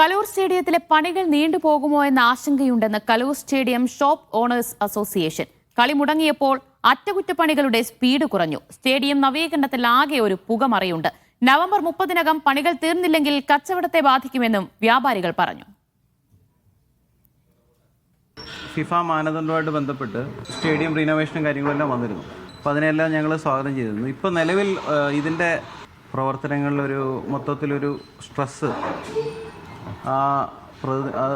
കലൂർ സ്റ്റേഡിയത്തിലെ പണികൾ നീണ്ടുപോകുമോ എന്ന ആശങ്കയുണ്ടെന്ന് Kaloor stadium shop owners association. കളി മുടങ്ങിയപ്പോൾ അറ്റകുറ്റപ്പണികളുടെ സ്പീഡ് കുറഞ്ഞു. സ്റ്റേഡിയം നവീകരണത്തിൽ ആകെ ഒരു പുകമറയുണ്ട്. നവംബർ മുപ്പതിനകം പണികൾ തീർന്നില്ലെങ്കിൽ കച്ചവടത്തെ ബാധിക്കുമെന്നും വ്യാപാരികൾ പറഞ്ഞു. ഫിഫ മാനദണ്ഡവുമായിട്ട് ബന്ധപ്പെട്ട് സ്റ്റേഡിയം റിനോവേഷനും കാര്യങ്ങളെല്ലാം വന്നിരുന്നു. അപ്പോൾ അതിനെല്ലാം ഞങ്ങൾ സ്വാഗതം ചെയ്തിരുന്നു. ഇപ്പോൾ നിലവിൽ ഇതിന്റെ പ്രവർത്തനങ്ങളിലൊരു മൊത്തത്തിലൊരു ആ,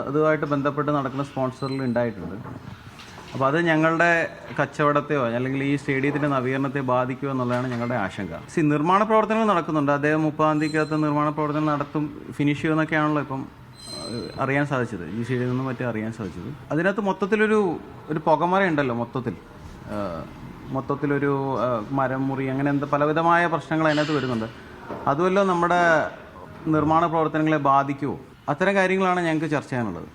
അതുമായിട്ട് ബന്ധപ്പെട്ട് നടക്കുന്ന സ്പോൺസറിൽ ഉണ്ടായിട്ടുണ്ട്. അപ്പോൾ അത് ഞങ്ങളുടെ കച്ചവടത്തെയോ അല്ലെങ്കിൽ ഈ സ്റ്റേഡിയത്തിന്റെ നവീകരണത്തെ ബാധിക്കുമോ എന്നുള്ളതാണ് ഞങ്ങളുടെ ആശങ്ക. സി നിർമ്മാണ പ്രവർത്തനങ്ങൾ നടക്കുന്നുണ്ട്. അദ്ദേഹം മുപ്പതാം തീയതിക്കകത്ത് നിർമ്മാണ പ്രവർത്തനങ്ങൾ നടത്തും ഫിനിഷ് ചെയ്യുമെന്നൊക്കെയാണല്ലോ ഇപ്പം അറിയാൻ സാധിച്ചത്. ഈ സ്റ്റേഡിയത്തിൽ നിന്നും മറ്റും അറിയാൻ സാധിച്ചത്. അതിനകത്ത് മൊത്തത്തിലൊരു ഒരു പുകമറ ഉണ്ടല്ലോ മൊത്തത്തിൽ. മൊത്തത്തിലൊരു മരം മുറി അങ്ങനെ എന്താ പലവിധമായ പ്രശ്നങ്ങൾ അതിനകത്ത് വരുന്നുണ്ട്. അതുമല്ലോ നമ്മുടെ നിർമ്മാണ പ്രവർത്തനങ്ങളെ ബാധിക്കുമോ അത്തരം കാര്യങ്ങളാണ് ഞങ്ങൾക്ക് ചർച്ച ചെയ്യാനുള്ളത്.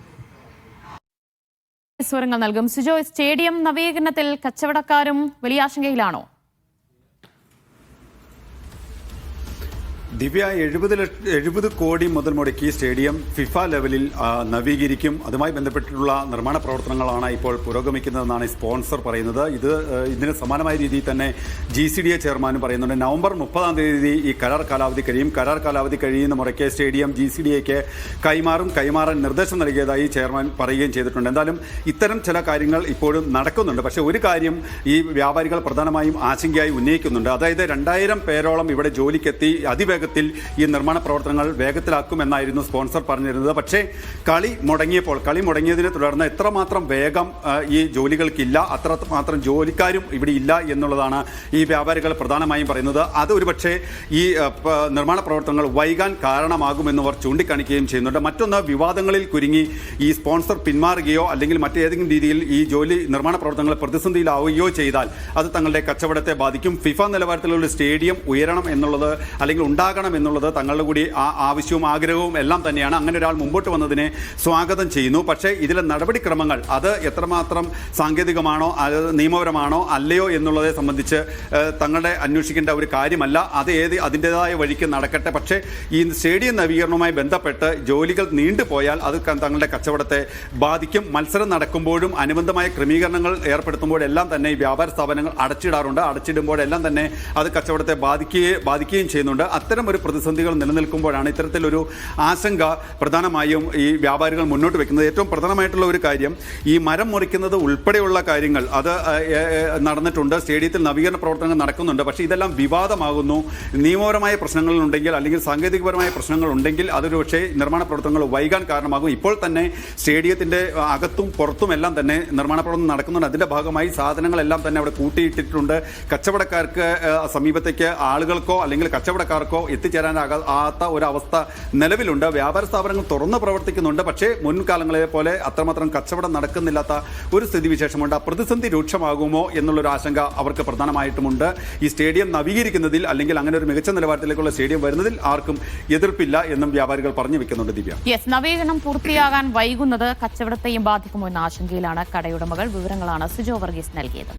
സ്വരങ്ങൾ നൽകും. സുജോ സ്റ്റേഡിയം നവീകരണത്തിൽ കച്ചവടക്കാരും വലിയ ആശങ്കയിലാണോ? ദിവ്യ എഴുപത് ലക്ഷ എഴുപത് കോടി മുതൽ മുടക്കി സ്റ്റേഡിയം ഫിഫ ലെവലിൽ നവീകരിക്കും. അതുമായി ബന്ധപ്പെട്ടിട്ടുള്ള നിർമ്മാണ പ്രവർത്തനങ്ങളാണ് ഇപ്പോൾ പുരോഗമിക്കുന്നതെന്നാണ് സ്പോൺസർ പറയുന്നത്. ഇത് ഇതിന് സമാനമായ രീതിയിൽ തന്നെ ജി സി ഡി എ ചെയർമാനും പറയുന്നുണ്ട്. നവംബർ മുപ്പതാം തീയതി ഈ കരാർ കാലാവധി കഴിയും. കരാർ കാലാവധി കഴിയുന്ന മുറയ്ക്ക് സ്റ്റേഡിയം ജി സി ഡി എക്ക് കൈമാറും കൈമാറാൻ നിർദ്ദേശം നൽകിയതായി ചെയർമാൻ പറയുകയും ചെയ്തിട്ടുണ്ട്. എന്തായാലും ഇത്തരം ചില കാര്യങ്ങൾ ഇപ്പോഴും നടക്കുന്നുണ്ട്. പക്ഷേ ഒരു കാര്യം ഈ വ്യാപാരികൾ പ്രധാനമായും ആശങ്കയായി ഉന്നയിക്കുന്നുണ്ട്. അതായത് രണ്ടായിരം പേരോളം ഇവിടെ ജോലിക്കെത്തി അതിവേഗത്തിൽ ഈ നിർമ്മാണ പ്രവർത്തനങ്ങൾ വേഗത്തിലാക്കുമെന്നായിരുന്നു സ്പോൺസർ പറഞ്ഞിരുന്നത്. പക്ഷേ കളി മുടങ്ങിയപ്പോൾ കളി മുടങ്ങിയതിനെ തുടർന്ന് എത്രമാത്രം വേഗം ഈ ജോലികൾക്കില്ല അത്ര മാത്രം ജോലിക്കാരും ഇവിടെ ഇല്ല എന്നുള്ളതാണ് ഈ വ്യാപാരികൾ പ്രധാനമായും പറയുന്നത്. അത് ഒരുപക്ഷെ ഈ നിർമ്മാണ പ്രവർത്തനങ്ങൾ വൈകാൻ കാരണമാകുമെന്ന് അവർ ചൂണ്ടിക്കാണിക്കുകയും ചെയ്യുന്നുണ്ട്. മറ്റൊന്ന് വിവാദങ്ങളിൽ കുരുങ്ങി ഈ സ്പോൺസർ പിന്മാറുകയോ അല്ലെങ്കിൽ മറ്റേതെങ്കിലും രീതിയിൽ ഈ ജോലി നിർമ്മാണ പ്രവർത്തനങ്ങൾ പ്രതിസന്ധിയിലാവുകയോ ചെയ്താൽ അത് തങ്ങളുടെ കച്ചവടത്തെ ബാധിക്കും. ഫിഫ നിലവാരത്തിലുള്ള സ്റ്റേഡിയം ഉയരണം എന്നുള്ളത് അല്ലെങ്കിൽ ഉണ്ടാകണം എന്നുള്ളത് തങ്ങളുടെ കൂടി ആ ആവശ്യവും ആഗ്രഹവും എല്ലാം തന്നെയാണ്. അങ്ങനെ ഒരാൾ മുമ്പോട്ട് വന്നതിനെ സ്വാഗതം ചെയ്യുന്നു. പക്ഷേ ഇതിലെ നടപടിക്രമങ്ങൾ അത് എത്രമാത്രം സാങ്കേതികമാണോ അത് നിയമപരമാണോ അല്ലയോ എന്നുള്ളതെ സംബന്ധിച്ച് തങ്ങളുടെ അന്വേഷിക്കേണ്ട ഒരു കാര്യമല്ല. അത് ഏത് അതിന്റെതായ വഴിക്ക് നടക്കട്ടെ. പക്ഷേ ഈ സ്റ്റേഡിയം നവീകരണവുമായി ബന്ധപ്പെട്ട് ജോലികൾ നീണ്ടുപോയാൽ അത് തങ്ങളുടെ കച്ചവടത്തെ ബാധിക്കും. മത്സരം നടക്കുമ്പോഴും അനുബന്ധമായ ക്രമീകരണങ്ങൾ ഏർപ്പെടുത്തുമ്പോഴെല്ലാം തന്നെ ഈ വ്യാപാര സ്ഥാപനങ്ങൾ അടച്ചിടാറുണ്ട്. അടച്ചിടുമ്പോഴെല്ലാം തന്നെ അത് കച്ചവടത്തെ ബാധിക്കുകയും ബാധിക്കുകയും ചെയ്യുന്നുണ്ട്. അത്തരം ഒരു പ്രതിസന്ധികൾ നിലനിൽക്കുമ്പോഴാണ് ഇത്തരത്തിലൊരു ആശങ്ക പ്രധാനമായും ഈ വ്യാപാരികൾ മുന്നോട്ട് വെക്കുന്നത്. ഏറ്റവും പ്രധാനമായിട്ടുള്ള ഒരു കാര്യം ഈ മരം മുറിക്കുന്നത് ഉൾപ്പെടെയുള്ള കാര്യങ്ങൾ. അത് നടന്നിട്ടുണ്ട്. സ്റ്റേഡിയത്തിൽ നവീകരണ പ്രവർത്തനങ്ങൾ നടക്കുന്നുണ്ട്. പക്ഷേ ഇതെല്ലാം വിവാദമാകുന്നു. നിയമപരമായ പ്രശ്നങ്ങളുണ്ടെങ്കിൽ അല്ലെങ്കിൽ സാങ്കേതികപരമായ പ്രശ്നങ്ങൾ ഉണ്ടെങ്കിൽ അതൊരു പക്ഷേ നിർമ്മാണ പ്രവർത്തനങ്ങൾ വൈകാൻ കാരണമാകും. ഇപ്പോൾ തന്നെ സ്റ്റേഡിയത്തിന്റെ അകത്തും പുറത്തും എല്ലാം തന്നെ നിർമ്മാണ പ്രവർത്തനം നടക്കുന്നുണ്ട്. അതിന്റെ ഭാഗമായി സാധനങ്ങളെല്ലാം തന്നെ അവിടെ കൂട്ടിയിട്ടിട്ടുണ്ട്. കച്ചവടക്കാർക്ക് സമീപത്തേക്ക് ആളുകൾക്കോ അല്ലെങ്കിൽ കച്ചവടക്കാർക്കോ എത്തിച്ചേരാനാകാത്ത ഒരു അവസ്ഥ നിലവിലുണ്ട്. വ്യാപാര സ്ഥാപനങ്ങൾ തുറന്ന് പ്രവർത്തിക്കുന്നുണ്ട്. പക്ഷേ മുൻകാലങ്ങളെ പോലെ അത്രമാത്രം കച്ചവടം നടക്കുന്നില്ലാത്ത ഒരു സ്ഥിതിവിശേഷമുണ്ട്. വിശേഷമുണ്ട് പ്രതിസന്ധി രൂക്ഷമാകുമോ എന്നുള്ളൊരു ആശങ്ക അവർക്ക് പ്രധാനമായിട്ടുമുണ്ട്. ഈ സ്റ്റേഡിയം നവീകരിക്കുന്നതിൽ അല്ലെങ്കിൽ അങ്ങനെ ഒരു മികച്ച നിലവാരത്തിലേക്കുള്ള സ്റ്റേഡിയം വരുന്നതിൽ ആർക്കും എതിർപ്പില്ല എന്നും വ്യാപാരികൾ പറഞ്ഞു വെക്കുന്നുണ്ട് ദിവ്യ. യെസ് നവീകരണം പൂർത്തിയാകാൻ വൈകുന്നത് കച്ചവടത്തെയും ബാധിക്കുമോ എന്ന ആശങ്കയിലാണ് കടയുടമകൾ. വിവരങ്ങളാണ് സുജോ വർഗീസ് നൽകിയത്.